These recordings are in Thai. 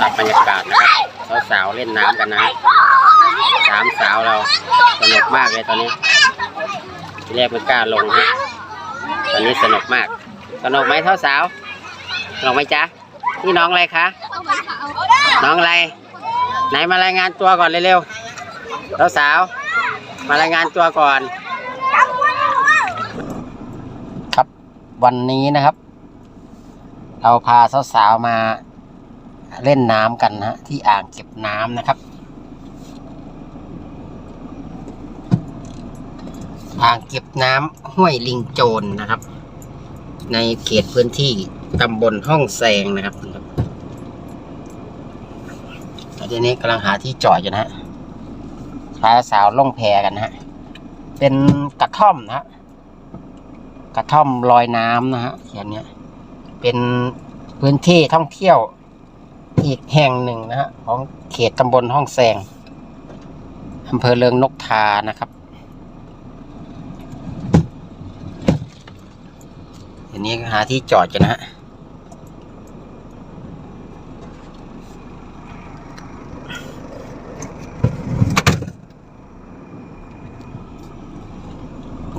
ตัดบรรยากาศนะครับสาวๆเล่นน้ำกันนะสามสาวเราสนุกมากเลยตอนนี้ทีแรกไม่กล้าลงฮะตอนนี้สนุกมากสนุกไหมเท่าสาวสนุกไหมจ๊ะนี่น้องอะไรคะน้องอะไร ไหนมารายงานตัวก่อนเร็วๆเท่าสาวมารายงานตัวก่อน ครับ วันนี้นะครับ เราพาสาวๆมาเล่นน้ำกันนะที่อ่างเก็บน้ำนะครับ อ่างเก็บน้ำห้วยลิงโจรนะครับ ในเขตพื้นที่ตำบลห้องแซงนะครับแล้วทีนี้กำลังหาที่จอดอยู่นะฮะพาสาวล่องแพกันนะฮะเป็นกระท่อมนะฮะ กระท่อมลอยน้ำนะฮะเขียนเนี้ยเป็นพื้นที่ท่องเที่ยวอีกแห่งหนึ่งนะฮะของเขตตำบลห้องแซงอำเภอเริงนกทานะครับทีนี้หาที่จอดกันนะฮะ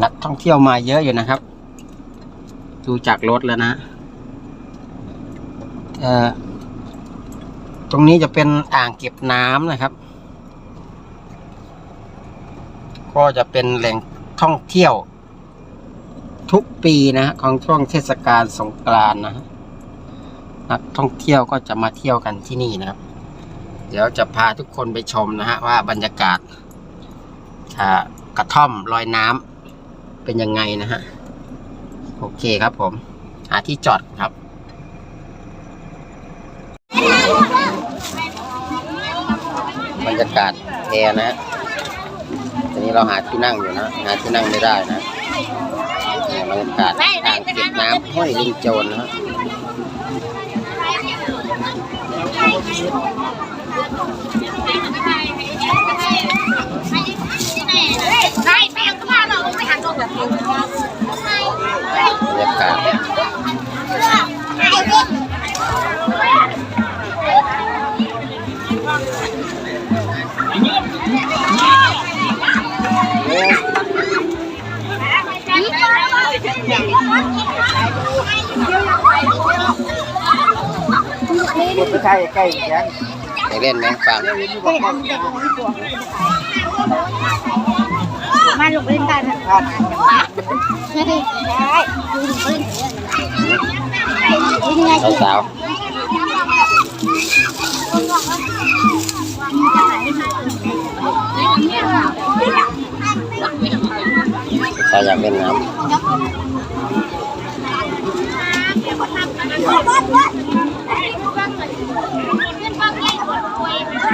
นักท่องเที่ยวมาเยอะอยู่นะครับ ดูจากรถแล้วนะเอ่อตรงนี้จะเป็นอ่างเก็บน้ำนะครับ ก็จะเป็นแหล่งท่องเที่ยว ทุกปีนะฮะของช่วงเทศกาลสงกรานต์นะฮะนักท่องเที่ยวก็จะมาเที่ยวกันที่นี่นะครับ เดี๋ยวจะพาทุกคนไปชมนะฮะว่าบรรยากาศอ่ากระท่อมลอยน้ำเป็นยังไงนะฮะ อเคครับผม หาที่จอดครับ บรรยากาศแพนะฮะตอนนี้เราหาที่นั่งอยู่นะ หาที่นั่งไม่ได้นะบรรยากาศอ่างเก็บน้ำห้วยลิงโจรนะฮะ ได้แม่ก็มาเราไปหันตรงแบบนี้บรรยากาศไปใกล้ใกล้ยังไปเล่นไหมฟัง มาลงเล่นกันครับไม่ได้ได้สาวสาวอยากเล่นน้ำบ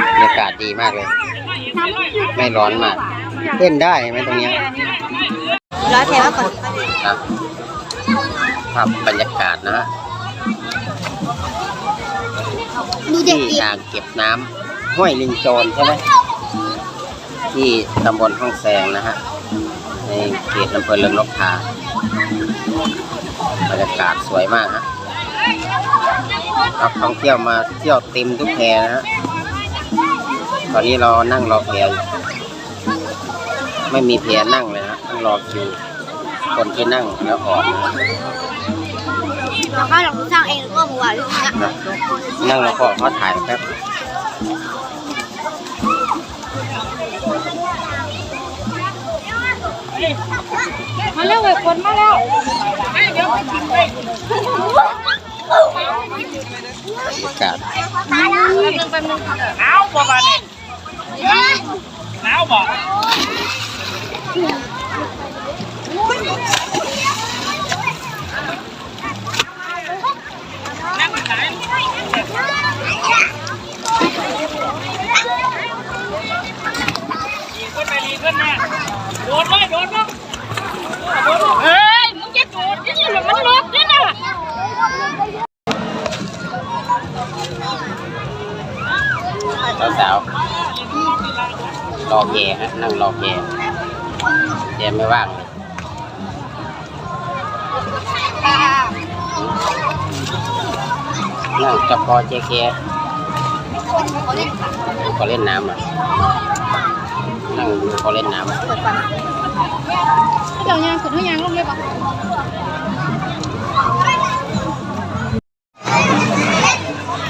รรยากาศดีมากเลย ไม่ร้อนมาก เล่นได้ไหมตรงเนี้ยร้อยแถวก่อนครับภาพบรรยากาศนะฮะดูเด็กที่ดีอ่างเก็บน้ำห้วยลิงโจรใช่ไหมที่ตำบลห้องแซงนะฮะในเขตอำเภอเริงนกทาบรรยากาศสวยมากฮะนักท่องเที่ยวมาเที่ยวเต็มทุกแพนะฮะตอนนี้เรานั่งรอแพอยู่ ไม่มีแพนั่งเลยนะต้องรอคิวคนที่นั่งแล้วออกนะเราก็ลองสร้างเองก็มัวลูกนะนะนั่งแล้วก็เขาถ่ายแป๊บมาแล้วเว้ยคนมาแล้วบรรยากาศหนาวบ่บาดนี่หนาวบ่ดีขึ้ นไปดีขึ้นนะโดดเลยโดดเลยโดดเฮ้ย มึงจะโดดที่นี่หรือมันลบนี่นะสาวๆรอแกฮะนั่งรอแก เดี๋ยวไม่ว่างนั่งจับคอเจเคขอเล่นน้ำอะ นั่งดูขเล่นน้ำอะเรายางขึ้นเขายางลงเลยปะ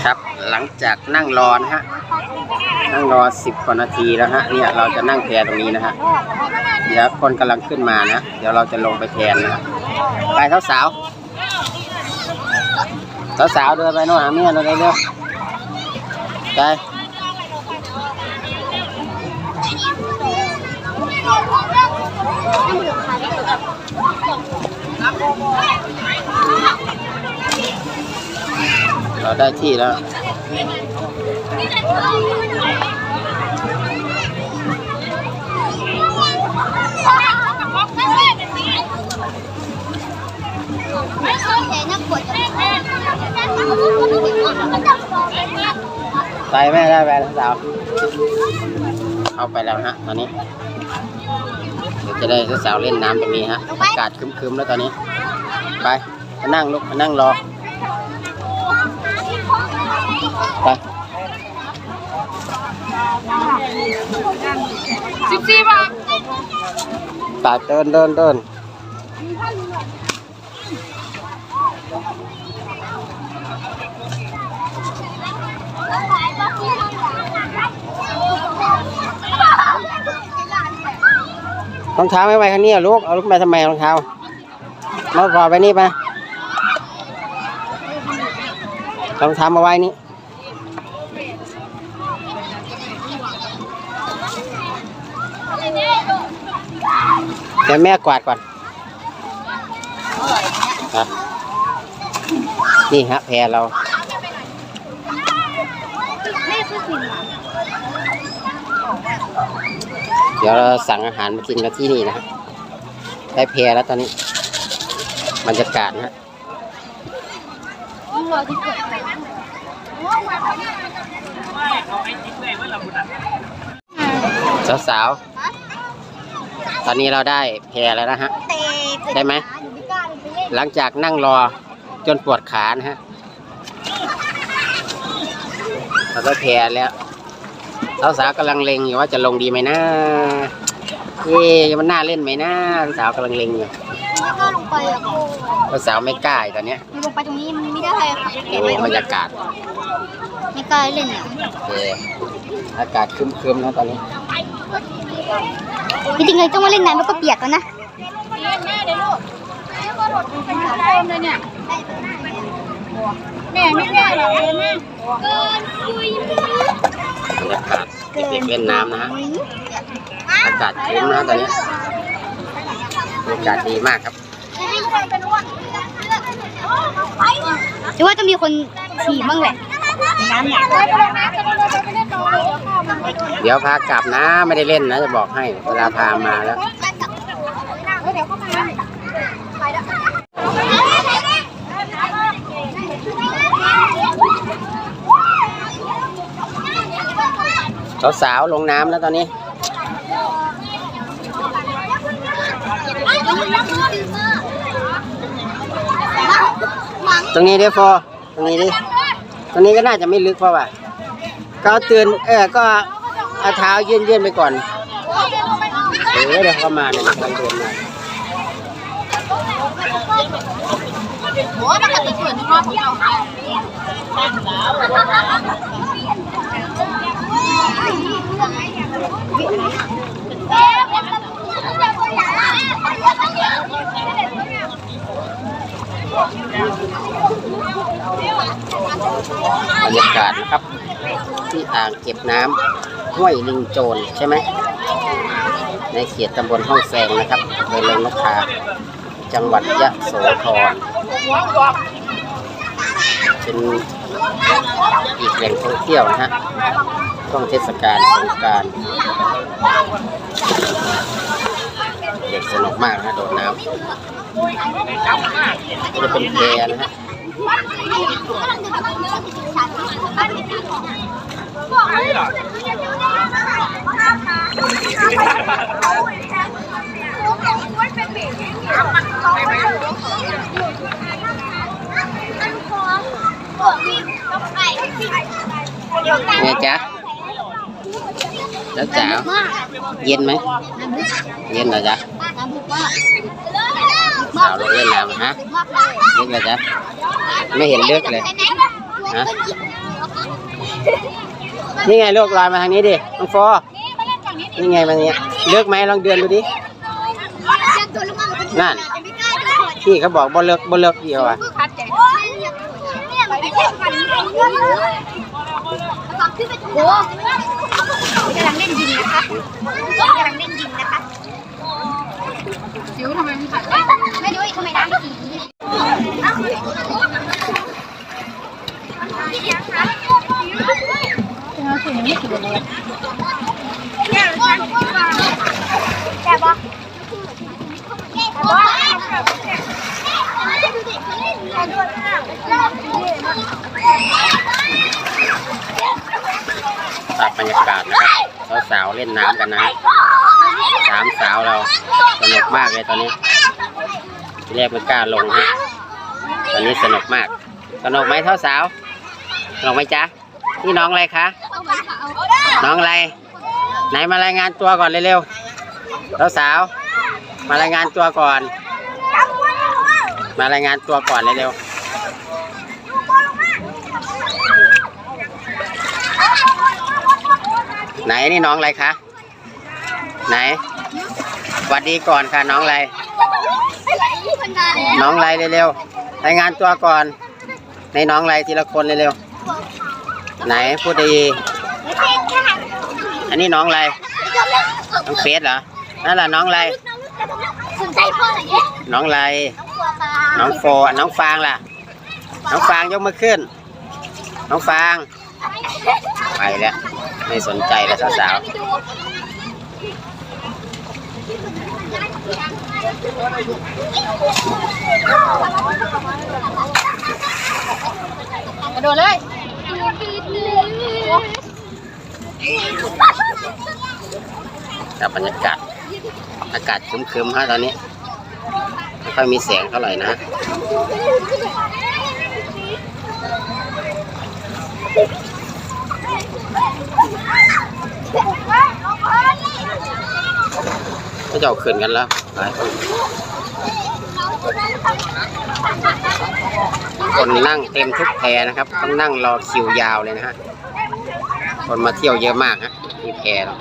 ครับหลังจากนั่งรอนะฮะ นั่งรอสิบกว่านาทีแล้วฮะเนี่ยเราจะนั่งแพรตรงนี้นะฮะ เดี๋ยวคนกำลังขึ้นมานะ เดี๋ยวเราจะลงไปแทนนะไปสาวสาวสาวสาวเดินไปโน่นหาเมียเราเร็วๆไปเราได้ที่แล้ว ไปแม่ได้ไปแล้วสาวเข้าไปแล้วฮะตอนนี้เดี๋ยวจะได้สาวๆเล่นน้ำตรงนี้ฮะอากาศครึมๆแล้วตอนนี้ ไปมานั่งลุกมานั่งรอไปสิบสี่บาทตาเดินเดินเดิน รองเท้าไม่ไว้ข้างนี้ลูก เอาลูกไปทำไมรองเท้ามาพอไปนี่ไปรองเท้ามาไว้นี่เดี๋ยวแม่กวาดก่อนอะ นี่ฮะแพรเราเดี๋ยวเราสั่งอาหารมากินกันที่นี่นะฮะได้แพรแล้วตอนนี้บรรยากาศนะฮะต้องรอที่เกิดไปสาวตอนนี้เราได้แพรแล้วนะฮะ ได้ไหม หลังจากนั่งรอ จนปวดขานะฮะเราได้แพรแล้วสาวๆกำลังเล็งอยู่ว่าจะลงดีไหมนะเอ๊ะมันน่าเล่นไหมนะสาวกำลังเล็งอยู่ไม่กล้าลงไปอะโอ้สาวไม่กล้าอีกตอนเนี้ยลงไปตรงนี้มันไม่ได้ค่ะโอ้บรรยากาศไม่กล้าเล่นอะโอเคอากาศครึมๆนะตอนนี้จริงๆเลยต้องมาเล่นน้ำมันก็เปียกแล้วนะแม่ไม่ได้หรอกแม่เกินคุยบรรยากาศเด็กๆเล่นน้ำนะฮะอากาศครึ้มนะตอนนี้บรรยากาศดีมากครับหรือว่าต้องมีคนขี่บ้างแหละน้ำเนี่ยเดี๋ยวพากลับนะไม่ได้เล่นนะจะบอกให้เวลาพามาแล้ว สาวๆลงน้ำแล้วตอนนี้ตรงนี้ดิโฟตรงนี้ดิตรงนี้ก็น่าจะไม่ลึกเพราะว่าก็เตื่นเออก็เอาเท้ายื่นยื่นๆไปก่อนเออเดี๋ยวเข้ามาเนี่ยกำลังเดินมาโอ้มันก็จะเกิดในรอบเดีย บรรยากาศนะครับ ที่อ่างเก็บน้ำห้วยลิงโจรใช่ไหม ในเขตตำบลห้องแซงนะครับอำเภอเริงนกทาจังหวัดยะโสธรเป็นอีกแหล่งท่องเที่ยวนะฮะ ช่วงเทศกาลสงกรารเด็กสนุกมากนะโดดน้ำก็จะเป็นแพนะฮะมันไงจ๊ะ แล้วจ๋าเย็นไหมเย็นเหรอจ๊ะสาวลงเล่นน้ำฮะลึกเลยจ๊ะไม่เห็นเลึกเลยฮะนี่ไงลูกลอยมาทางนี้ดิน้องโฟนี่ไงมันเนี้ยเลึกไหมลองเดินดูดินั่นพี่เขาบอกบ่เลิกบ่เลิกเดียวอะโอ้ กำลังเล่นยิงนะคะกำลังเล่นยิงนะคะจิ๋วทำไมมันขัดไม่รู้ทำไมน้ำสีแก่ปะแก่ปะตัด บรรยากาศนะครับสาวๆเล่นน้ำกันนะสามสาวเราสนุกมากเลยตอนนี้ทีแรกไม่กล้าลงฮะตอนนี้สนุกมาก สนุกไหมเท่าสาวสนุกไหมจ๊ะนี่น้องอะไรคะน้องอะไร ไหนมารายงานตัวก่อนเร็วๆเท่าสาว มารายงานตัวก่อน มารายงานตัวก่อนเร็วๆ ไหนนี่น้องอะไรคะ ไหนสวัสดีก่อนค่ะน้องอะไร น้องไรเร็วๆรายงานตัวก่อน ในน้องไรทีละคนเร็วๆไหนพูดดีอันนี้น้องไร น้องเฟสเหรอ นั่นแหละน้องไรนใจพ่อหน่อยดิน้องไร น้องโฟน้องฟางล่ะ น้องฟางยกมือขึ้น น้องฟาง ไปแล้ว ไม่สนใจแล้วสาวกระโดดเลยๆกับบรรยากาศ อากาศครึมๆฮะตอนนี้ ไม่ค่อยมีแสงเท่าไหร่นะ ก็จะเอาขึ้นกันแล้วหลายคนคนนั่งเต็มทุกแพนะครับ ต้องนั่งรอคิวยาวเลยนะฮะ คนมาเที่ยวเยอะมากฮะที่แพเรา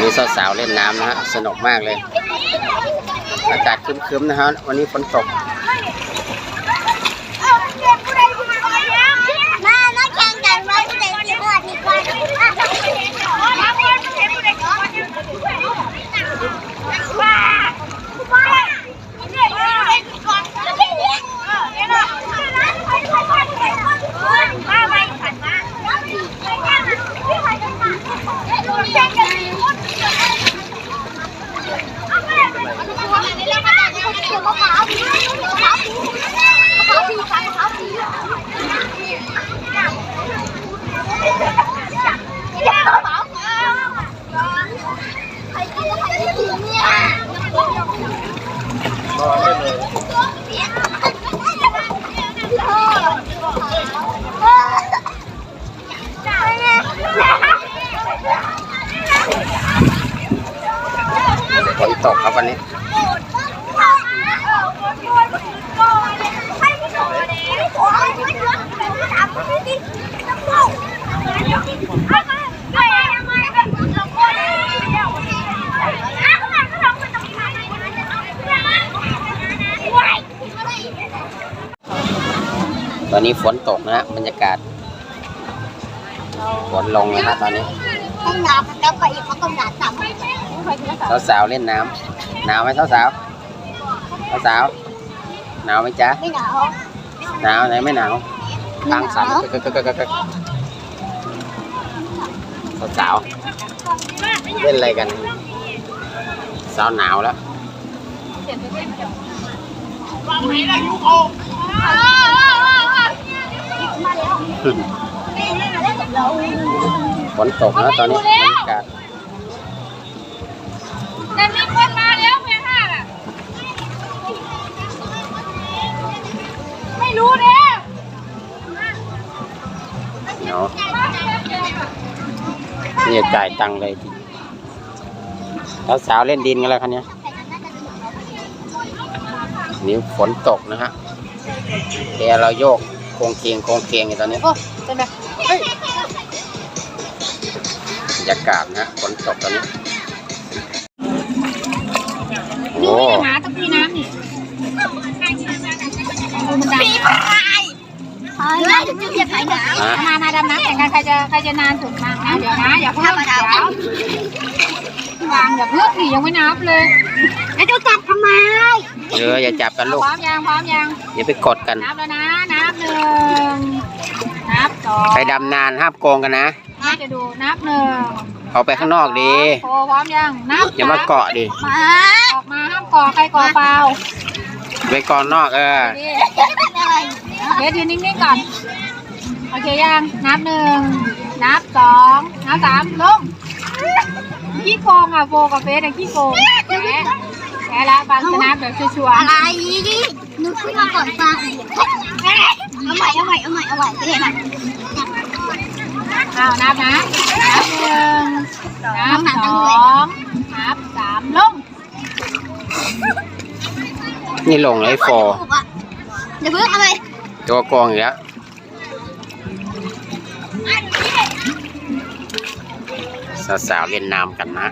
นี้สาวๆเล่นน้ำนะฮะ สนุกมากเลย อากาศครึ้มๆนะฮะ วันนี้ฝนตก มามาแข่งกันว่าผู้ใดจะรอดดีกว่ามะพร้าวมะพร้าวมะพร้าวสีฟ้ามะพร้าวสี อย่าเผาใครกินใครกินเนี่ยเฝนตกครับวันนี้ ต อนนี้ฝนตกนะฮะบรรยากาศฝนลงนะครับตอนนี้ห้องน้ำมันก็ไปอีกเขาต้องด่าซ้ำสาวๆเล่นน้ำหนาวไหมสาวสาวๆสาวๆหนาวไหมจ๊ะไม่หนาวหนาวไหนไม่หนาวทางสั่นกึกกึกกึกกึกกึกสาวๆเล่นอะไรกัน สาวหนาวแล้ว ฝนตกนะตอนนี้บรรยากาศแต่มีคนมาแล้วเพียงห้าล่ะ ไม่รู้เด้เนาะนี่ยจ่ายตังค์เลยทีแล้วสาวเล่นดินกันแล้วคันนี้นี่ฝนตกนะฮะแกเราโยก โคงเคงโคงเคงอยู่ตอนนี้โอ้เป็นไงเฮ้ยบรรยากาศนะฝนตกตอนนี้ดูโอ้ไม่ได้หาตะพีน้ำนี่ดูมันดังปีพายเฮ้ยจะเรียกใครหนาวฮะมามาดำน้ำแข่งกันใครจะใครจะนานสุดมานะเดี๋ยวนะอย่าเพิ่งเดี๋ยววางอย่าเพิ่งสิยังไม่นับเลยแล้วจะจับทำไมเอออย่าจับกันลูกพร้อมยังพร้อมยังอย่าไปกดกันนับแล้วนะนับ หนึ่งนับสองใครดำนานห้ามโกงกันนะ น่าจะดูนับหนึ่งเอาไปข้างนอกดีโอ้พร้อมยังนับอย่ามาเกาะดิมาออกมาห้ามก่อใครก่อเปล่าไปเกาะนอกเออดีเดี๋ยวยืนนิ่งๆก่อน โอเคยังนับหนึ่งนับสองนับสามลงขี้โกงอะโฟกับเฟสอะขี้โกงแพ้แพ้แล้วบางจะนับแบบชัวร์อะไรนึกขึ้นมาก่อนฟัง เอาใหม่เอาใหม่เอาใหม่เอาใหม่เรียนๆอ้าวนับนะนับหนึ่งนับสองนับสามลงนี่ลงเลยโฟเดี๋ยวเพิ่งเอาไปตัวโกงอีกแล้วสาวๆเล่นน้ำกันนะ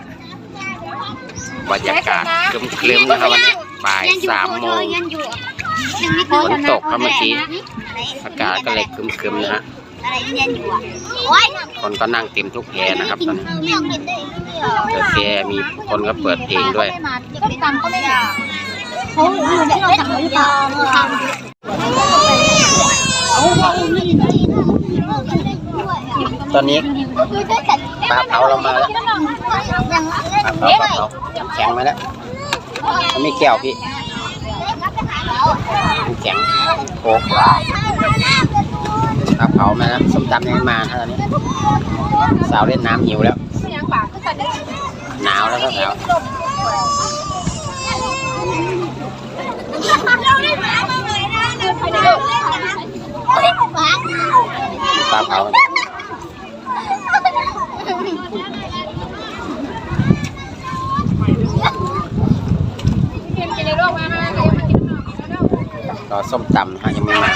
บรรยากาศคลึ้มๆนะครับวันนี้บ่ายสามโมงฝนตกครับเมื่อกี้ อากาศก็เลยครึมๆนะฮะอะไรเรียนอยู่อะโอ้ยคนก็นั่งเต็มทุกแพนะครับตอนนี้ไม่เอากินได้กาแฟมีคนก็เปิดเพลงด้วยก็ตำก็ไม่ได้เขาอยู่ในเราสั่งหรือเปล่าตอนนี้ปลาเผาเรามาแล้วยังปลาเผาปลาเผาแข็งมาแล้วมันไม่แก้วพี่มัน แข็งโป๊กปลาเผามาแล้วส้มตำยังไม่มานะตอนนี้ สาวเล่นน้ำหิวแล้วยังปากก็จะได้หนาวแล้วก็หนาวปลาเผา เกมจะได้โรคมามาเดี๋ยวมากินข้าวแล้ว รอส้มตำนะฮะยังไม่มา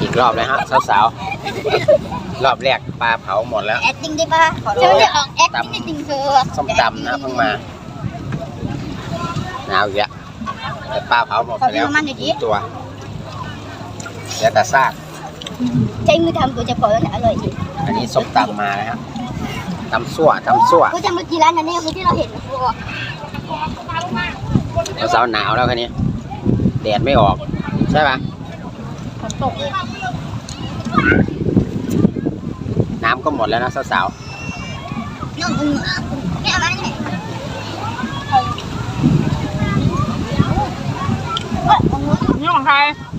อีกรอบเลยฮะสาวๆรอบแรกปลาเผาหมดแล้ว แอคติ้งได้ป่ะเดี๋ยวจะออกแอคติ้งจริงคือส้มตำนะเพิ่งมาหนาวอีกแล้วแต่ปลาเผาหมดไปแล้วตัวเหลือแต่ซาก ใช้มือทำกูจะพอแล้วนะอร่อยจริงอันนี้ส้มตำมาแล้วฮะตำสั่วตำสั่วกูจะเมื่อกี้ร้านนั้นเนี่ยคือที่เราเห็นนะกูสาวๆหนาวแล้วคันนี้แดดไม่ออก ใช่ปะฝนตกน้ำก็หมดแล้วนะสาวน้องอึ้งแม่อะไรเนี่ยนี่ของใครๆ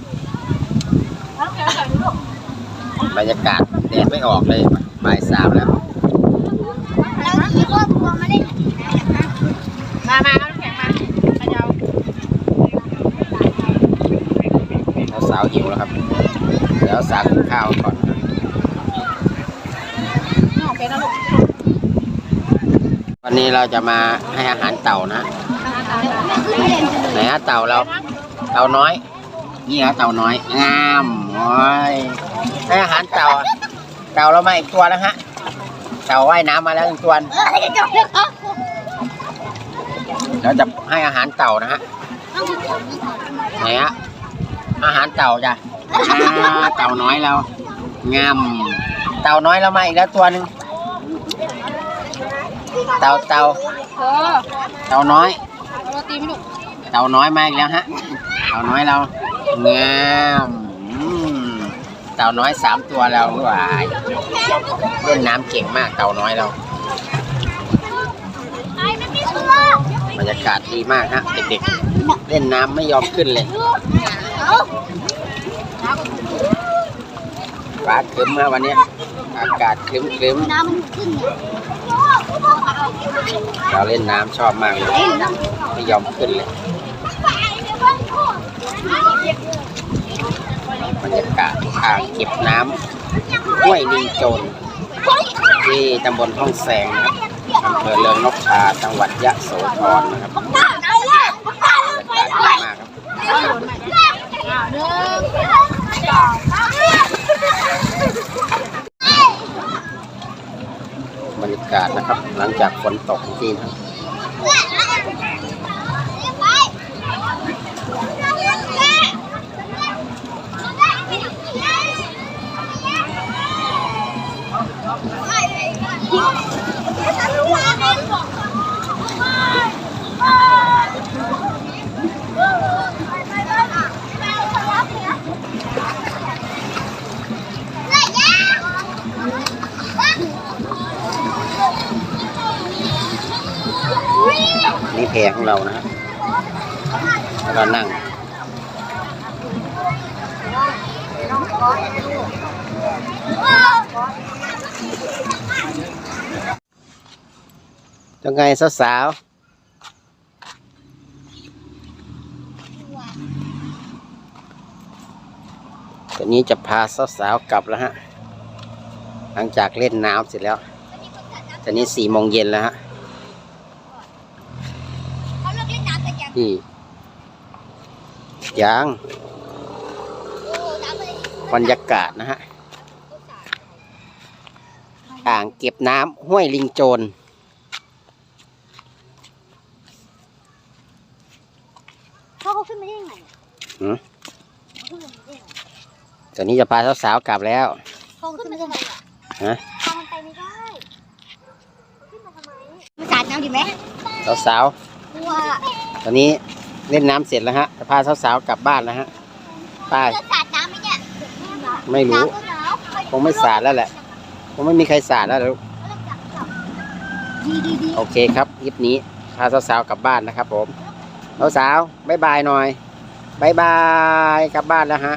บรรยากาศแดดไม่ออกเลยบ่ายสามแล้วแล้วที่ครอบครัวมาเล่นมามาเอาน้ำแข็งมาเขยาสาวๆหิวแล้วครับเดี๋ยวสาวกินข้าวก่อนนี่ของเฟซนะลูกวันนี้เราจะมาให้อาหารเต่านะไหนฮะเต่าเรา เต่าน้อย นี่ฮะเต่าน้อยงามโอ้ย ให้อาหารเต่าอะเต่าเรามาอีกตัวแล้วฮะ เต่าว่ายน้ำมาแล้วอีกตัวเออจะจบแล้วอ๋อเราจะให้อาหารเต่านะฮะไหนฮะอาหารเต่าจ้ะอ่าเต่าน้อยเรางามเต่าน้อยเรามาอีกแล้วตัวหนึ่งเต่าเต่าเออเต่าน้อย เอาโรตีไหมลูกเต่าน้อยมาอีกแล้วฮะ เต่าน้อยเรางามอืมเต่าน้อยสามตัวเราว้ายเล่นน้ำเก่งมากเต่าน้อยเราบรรยากาศดีมากฮะเด็กๆเล่นน้ำไม่ยอมขึ้นเลยฟ้าครึ้มมาวันนี้ อากาศคลึ้มน้ำมันขึ้นเนี่ยๆเราเล่นน้ำชอบมากเลยไม่ยอมขึ้นเลย รรยากาศอ่างเก็บน้ำห้วยลิงโจรที่ตำบลห้องแสงนะครับอำเภอเลืองนกทาจังหวัดยะโสธรนะครับบรรยากาศดีมากครับอ้าวหนึ่งสองบรรยากาศนะครับ หลังจากฝนตกที่นะครับ นี่แพของเรานะครับแล้วเรานั่งจังไงสาวๆตอนนี้จะพาสาวๆกลับแล้วฮะ หลังจากเล่นน้ำเสร็จแล้วตอนนี้สี่โมงเย็นแล้วฮะ เขาเลิก เล่นน้ำกันยังนี่ยังโอ้น้ำเลยบรรยากาศนะฮะ อ่างเก็บน้ำห้วยลิงโจรเขาเขาขึ้นมาได้ยังไงหืมเขาขึ้นมาได้ยังไงตอนนี้จะพาสาวๆกลับแล้วเขาขึ้นมาได้ยังไงฮะทางมันไปไม่ได้ขึ้นมาทำไมมาสาดน้ำดีไหมสาวกลัวๆ ตอนนี้เล่นน้ำเสร็จแล้วฮะจะพาสาวๆกลับบ้านแล้วฮะไปเรือสาดน้ำไหมเนี่ยไม่รู้ น้ำก็หนาวคงไม่สาดแล้วแหละ คงไม่มีใครสาดแล้วลูกดีดีดีโอเคครับคลิปนี้พาสาวๆกลับบ้านนะครับผมสาวๆบ๊ายบายหน่อยบ๊ายบายกลับบ้านแล้วฮะ